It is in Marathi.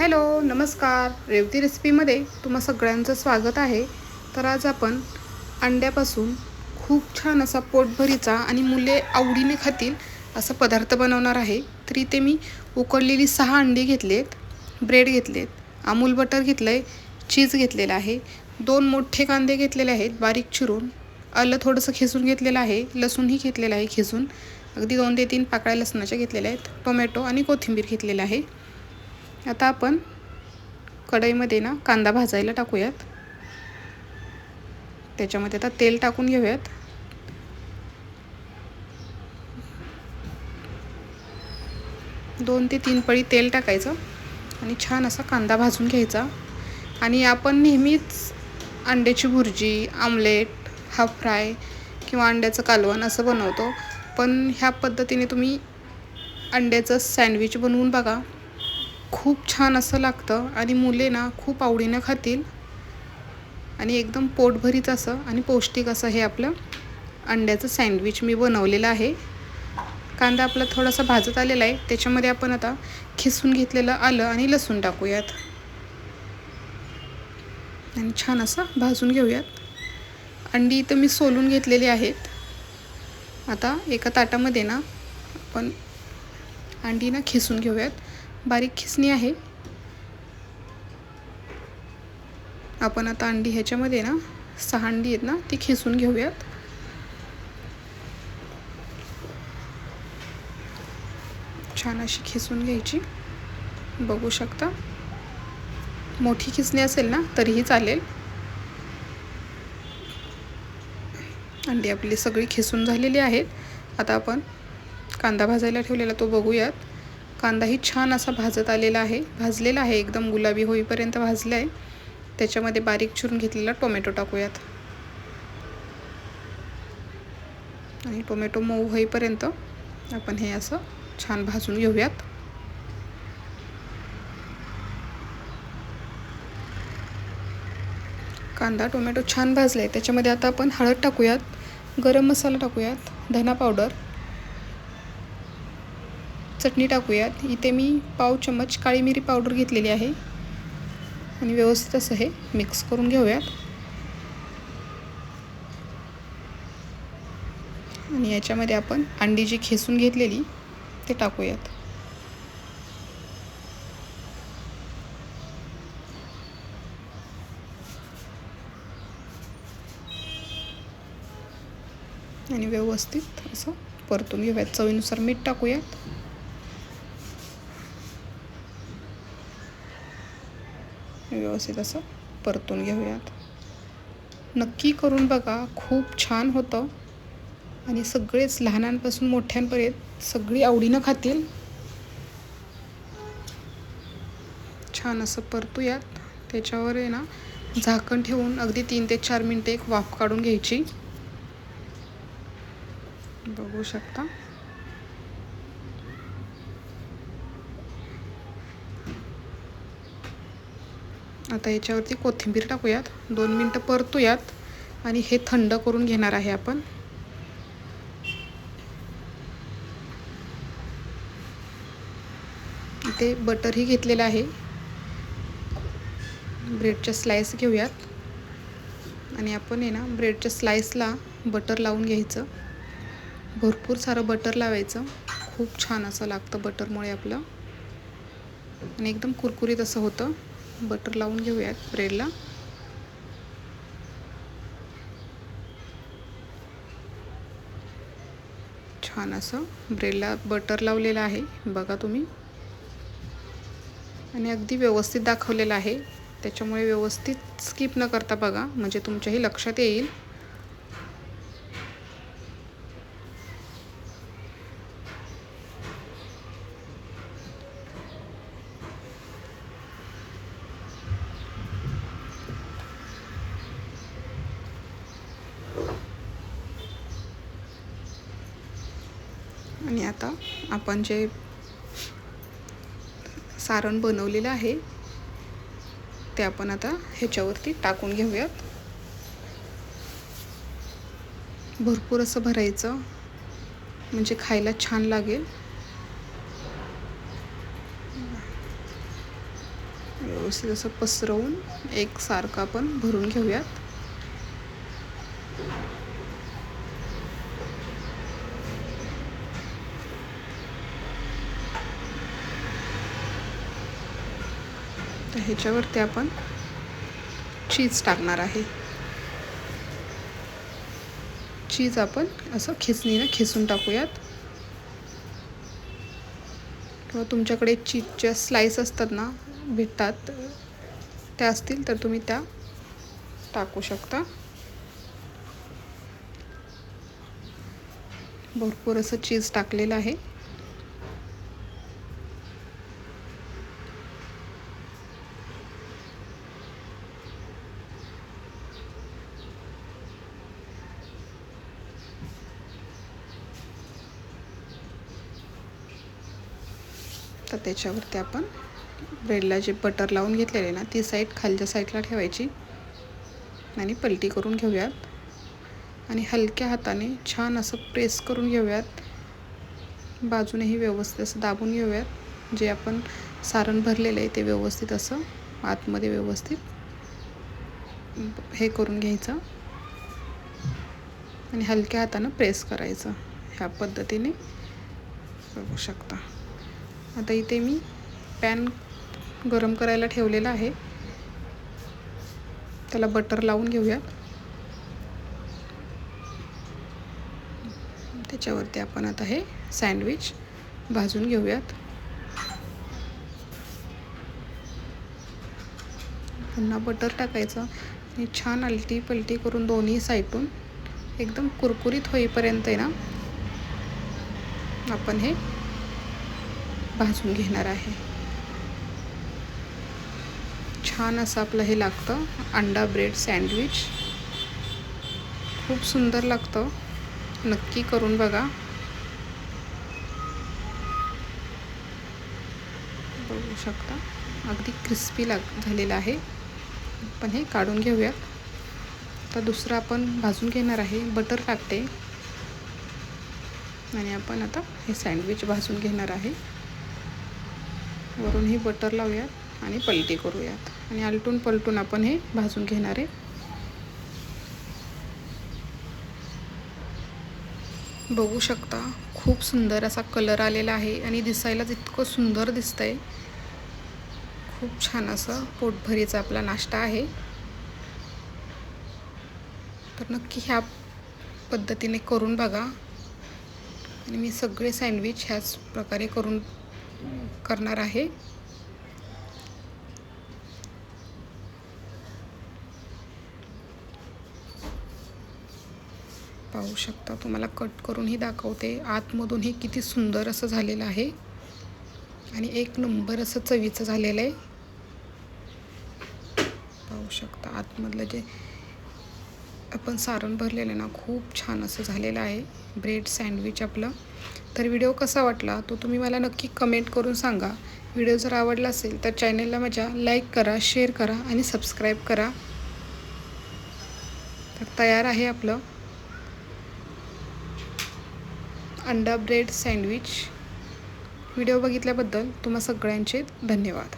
हॅलो नमस्कार. रेवती रेसिपीमध्ये तुम्हा सगळ्यांचं स्वागत आहे. तर आज आपण अंड्यापासून खूप छान असा पोटभरीचा आणि मुले आवडीने खातील असा पदार्थ बनवणार आहे. तर इथे मी उकडलेली सहा अंडी घेतलेत ब्रेड घेतलेत अमूल बटर घेतलं आहे चीज घेतलेलं आहे दोन मोठे कांदे घेतलेले आहेत बारीक चिरून आलं थोडंसं खेसून घेतलेलं आहे लसूणही घेतलेलं आहे खेसून अगदी दोन ते तीन पाकळ्या लसणाच्या घेतलेल्या आहेत टोमॅटो आणि कोथिंबीर घेतलेलं आहे. आता आपण कढईमध्ये ना कांदा भाजायला टाकूयात. त्याच्यामध्ये आता तेल टाकून घेऊयात. दोन ते तीन पळी तेल टाकायचं आणि छान असा कांदा भाजून घ्यायचा. आणि आपण नेहमीच अंड्याची भुर्जी आमलेट हाफ फ्राय किंवा अंड्याचं कालवण असं बनवतो. पण ह्या पद्धतीने तुम्ही अंड्याचं सँडविच बनवून बघा. खूप छान असं लागतं आणि मुले ना खूप आवडीनं खातील. आणि एकदम पोटभरीत असं आणि पौष्टिक असं हे आपलं अंड्याचं सँडविच मी बनवलेलं आहे. कांदा आपला थोडासा भाजत आलेला आहे. त्याच्यामध्ये आपण आता खिसून घेतलेलं आलं आणि लसूण टाकूयात. आणि छान असं भाजून घेऊयात. अंडी इथं मी सोलून घेतलेली आहेत. आता एका ताटामध्ये ना आपण अंडी ना खिसून घेऊयात. बारीक खिसणी आहे. आपण आता अंडी ह्याच्यामध्ये ना सहा अंडी आहेत ना ती खिसून घेऊयात. छान अशी खिसून घ्यायची. बघू शकता. मोठी खिसणी असेल ना तरीही चालेल. अंडी आपली सगळी खिसून झालेली आहेत. आता आपण कांदा भाजायला ठेवलेला तो बघूयात. कांदाही छान असा भाजत आलेला आहे. भाजलेला आहे एकदम गुलाबी होईपर्यंत भाजला आहे त्याच्यामध्ये बारीक चिरून घेतलेला टोमॅटो टाकूयात. आणि टोमॅटो मऊ होईपर्यंत आपण हे असं छान भाजून घेऊयात. कांदा टोमॅटो छान भाजला आहे त्याच्यामध्ये आता आपण हळद टाकूयात. गरम मसाला टाकूयात. धना पावडर. चटणी टाकूयात. इथे मी पाव चम्मच काळी मिरी पावडर घेतलेली आहे. आणि व्यवस्थित असं हे मिक्स करून घेऊयात. आणि याच्यामध्ये आपण अंडी जी खेसून घेतलेली ते टाकूयात. आणि व्यवस्थित असं परतून घेऊयात. चवीनुसार मीठ टाकूयात. व्यवस्थित असं परतून घेऊयात. नक्की करून बघा खूप छान होतं. आणि सगळेच लहानांपासून मोठ्यांपर्यंत सगळी आवडीनं खातील. छान असं परतूयात. त्याच्यावर आहे ना झाकण ठेवून अगदी तीन ते चार मिनटं एक वाफ काढून घ्यायची. बघू शकता. आता याच्यावरती कोथिंबीर टाकूयात. दोन मिनटं परतूयात आणि हे थंड करून घेणार आहे आपण. इथे बटरही घेतलेलं आहे. ब्रेडच्या स्लाईस घेऊयात. आणि आपण आहे ना ब्रेडच्या स्लाईसला बटर लावून घ्यायचं. भरपूर सारं बटर लावायचं. खूप छान असं लागतं बटरमुळे आपलं. आणि एकदम कुरकुरीत असं होतं. बटर लावून घेऊयात ब्रेडला. छान असं ब्रेडला बटर लावलेलं आहे बघा तुम्ही. आणि अगदी व्यवस्थित दाखवलेलं आहे. त्याच्यामुळे व्यवस्थित स्किप न करता बघा म्हणजे तुमच्याही लक्षात येईल. आणि आता आपण जे सारण बनवलेलं आहे ते आपण आता ह्याच्यावरती टाकून घेऊयात. भरपूर असं भरायचं म्हणजे खायला छान लागेल. व्यवस्थित असं पसरवून एक सारखं आपण भरून घेऊयात. तर ह्याच्यावरती आपण चीज टाकणार आहे. चीज आपण असं खेचणीनं खेचून टाकूयात. किंवा तुमच्याकडे चीजच्या स्लाईस असतात ना भेटतात त्या असतील तर तुम्ही त्या टाकू शकता. भरपूर असं चीज टाकलेलं आहे. तर त्याच्यावरती आपण ब्रेडला जे बटर लावून घेतलेले ना ती साईड खालच्या साईडला ठेवायची आणि पलटी करून घेऊयात. आणि हलक्या हाताने छान असं प्रेस करून घेऊयात. बाजूनेही व्यवस्थित असं दाबून घेऊयात. जे आपण सारण भरलेलं आहे ते व्यवस्थित असं आतमध्ये व्यवस्थित हे करून घ्यायचं. आणि हलक्या हातानं प्रेस करायचं ह्या पद्धतीने. बघू शकता. आता इथे मी पॅन गरम करायला ठेवलेला आहे. त्याला बटर लावून घेऊयात. त्याच्यावरती आपण आता हे सँडविच भाजून घेऊयात. पुन्हा बटर टाकायचं. आणि छान अलटी पलटी करून दोन्ही साईडून एकदम कुरकुरीत होईपर्यंत आहे ना आपण हे भाजून घेणार आहे. छान असं आपलं हे लागतं. अंडा ब्रेड सँडविच खूप सुंदर लागतं. नक्की करून बघा. बघू शकता. अगदी क्रिस्पी लाग झालेलं आहे. पण हे काढून घेऊयात. तर दुसरं आपण भाजून घेणार आहे. बटर टाकते. आणि आपण आता हे सँडविच भाजून घेणार आहे. वरून हे बटर लावूयात आणि पलटी करूयात. आणि आलटून पलटून आपण हे भाजून घेणार आहे. बघू शकता खूप सुंदर असा कलर आलेला आहे आणि दिसायलाच इतकं सुंदर दिसतंय खूप छान असं पोटभरीचा आपला नाश्ता आहे. तर नक्की ह्या पद्धतीने करून बघा. आणि मी सगळे सँडविच ह्याच प्रकारे करून करणार आहे. पाहू शकता तुम्हाला कट करूनही दाखवते. आतमधून हे किती सुंदर असं झालेलं आहे. आणि एक नंबर असं चवीचं झालेलं आहे. पाहू शकता आतमधलं जे आपण सारण भरलेलं ना खूप छान असं झालेलं आहे. ब्रेड सँडविच आपलं. तर व्हिडिओ कसा वाटला तो तुम्ही मला नक्की कमेंट करून सांगा. व्हिडिओ जर आवडला असेल तर चॅनेलला माझ्या लाईक करा शेअर करा आणि सबस्क्राईब करा. तर तयार आहे आपलं. अंडा ब्रेड सँडविच व्हिडिओ बघितल्याबद्दल तुम्हा सगळ्यांचे धन्यवाद.